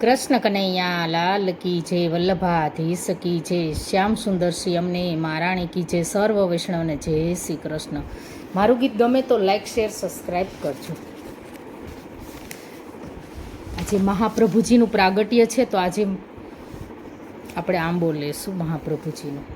કૃષ્ણ કનૈયા, લાલ કી જે વલ્લભાધીશ કી જે શ્યામ સુંદર શ્રી અમને મહારાણી કી જે સર્વ વૈષ્ણવને જય શ્રી કૃષ્ણ. મારું ગીત ગમે તો લાઈક શેર સબસ્ક્રાઈબ કરજો. આજે મહાપ્રભુજીનું પ્રાગટ્ય છે, તો આજે આપણે આંબો લેશું મહાપ્રભુજીનું.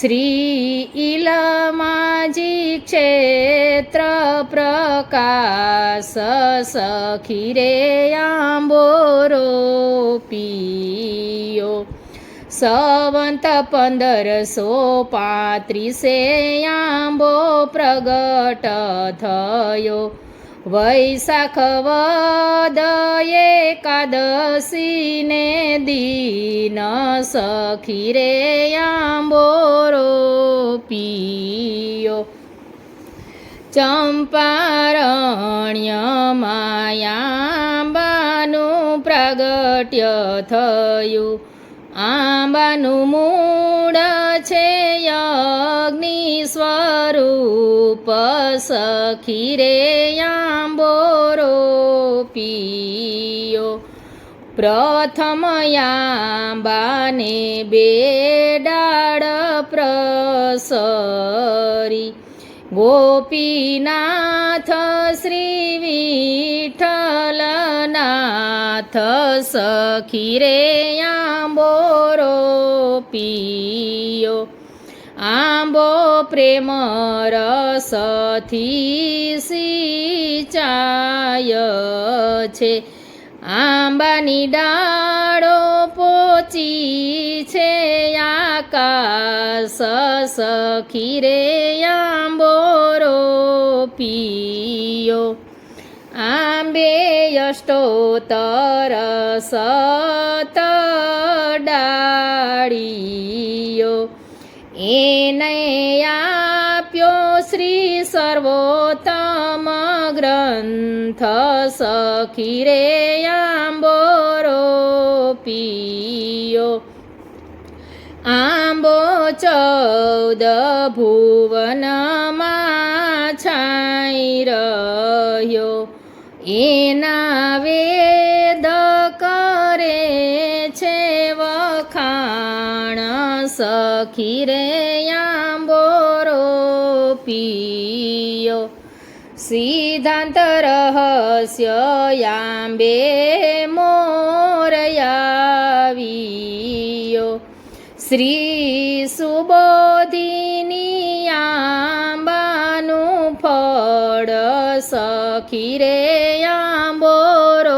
શ્રી ઇલમાજી ક્ષેત્ર પ્રકાશ સખી રે આંબોરો પિયો. સવંત પંદરસો પાંત્રીસે આંબો પ્રગટ થયો. વૈશાખ વદયે એકાદશીને દીન સખી રે આંબોરો ચંપારણ્યમાયાંબાનું પ્રગટ્ય થયું. આંબાનું મૂળ છે અગ્નિ સ્વરૂપ, સખી રે આંબોરો પિયો પ્રથમ આંબાને બે ડાળ પ્રસરી ગોપીનાથ શ્રી વિઠલનાથ સખી રે આંબોરો પિયો આંબો પ્રેમ રસથી સિંચાય છે આંબાની ડાળો પોચી છે આકાશ સખી રે આંબો પિયો. આંબે અષ્ટોતર સત ડાળીયો. એને આપ્યો શ્રી સર્વોત્તમ ગ્રંથ સખી રે આંબોરો પિયો આંબો ચૌદ ભુવનમાં છાઈ રહ્યો એના વેદ કરે છે વખાણ સખી રે આંબોરો પિયો સિદ્ધાંત રહસ્ય આંબે મોરયાવિયો શ્રી સુબોધિની આંબાનું ફળ સખી રે આંબોરો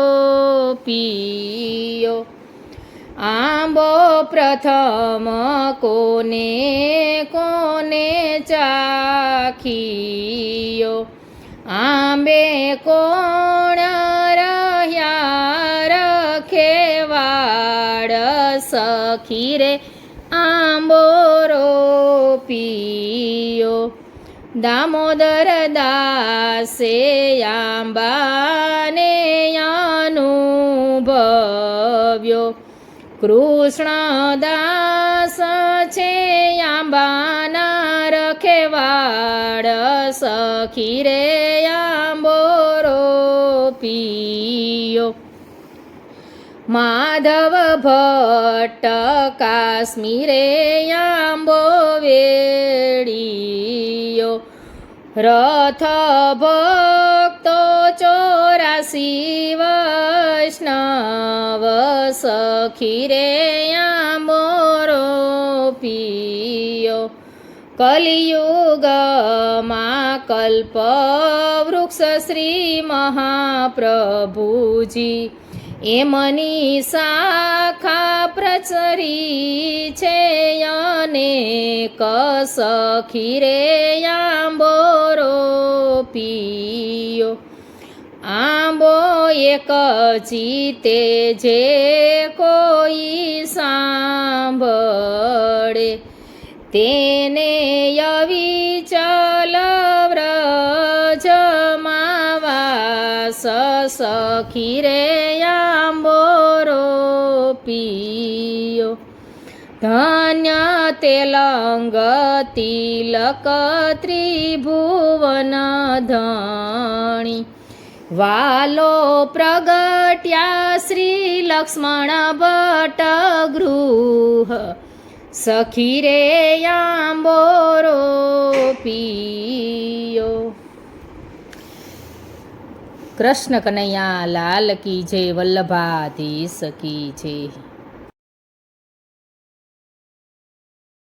પીયો આંબો પ્રથમ કોને કોને ચાખીયો આંબે કોણ રહ્યા રખેવાડ સખી રે? આંબોરો પિયો દામોદર દાસે આંબાને અનુભવ્યો. કૃષ્ણદાસ છે આંબાના રખેવાડ સખી રે આંબોરો પિયો. માધવ ભટ્ટ, કાશ્મીરે આંબો વેડીયો. રથ ભક્તો ચોરાસી વૈષ્ણવ સખી રે મોરો પિયો કલિયુગમાં કલ્પ વૃક્ષ શ્રી મહાપ્રભુજી એમની શાખા પ્રચરી છે અને કસખી રે આંબોરો પિયો આંબો એક ચીતે જે કોઈ સાંભળે. તેને યવી ચલ વ્રજમાવાસ સખી રે આંબો રોપિયો. ધન્ય તેલંગ તિલક ત્રિભુવન ધણી વાલો પ્રગટ્યા શ્રી લક્ષ્મણ ભટ્ટ ગૃહ સખી રે આંબોરો રોપિયો કૃષ્ણ કનૈયા લાલ કી જય વલ્લભાધીશ સખી જય.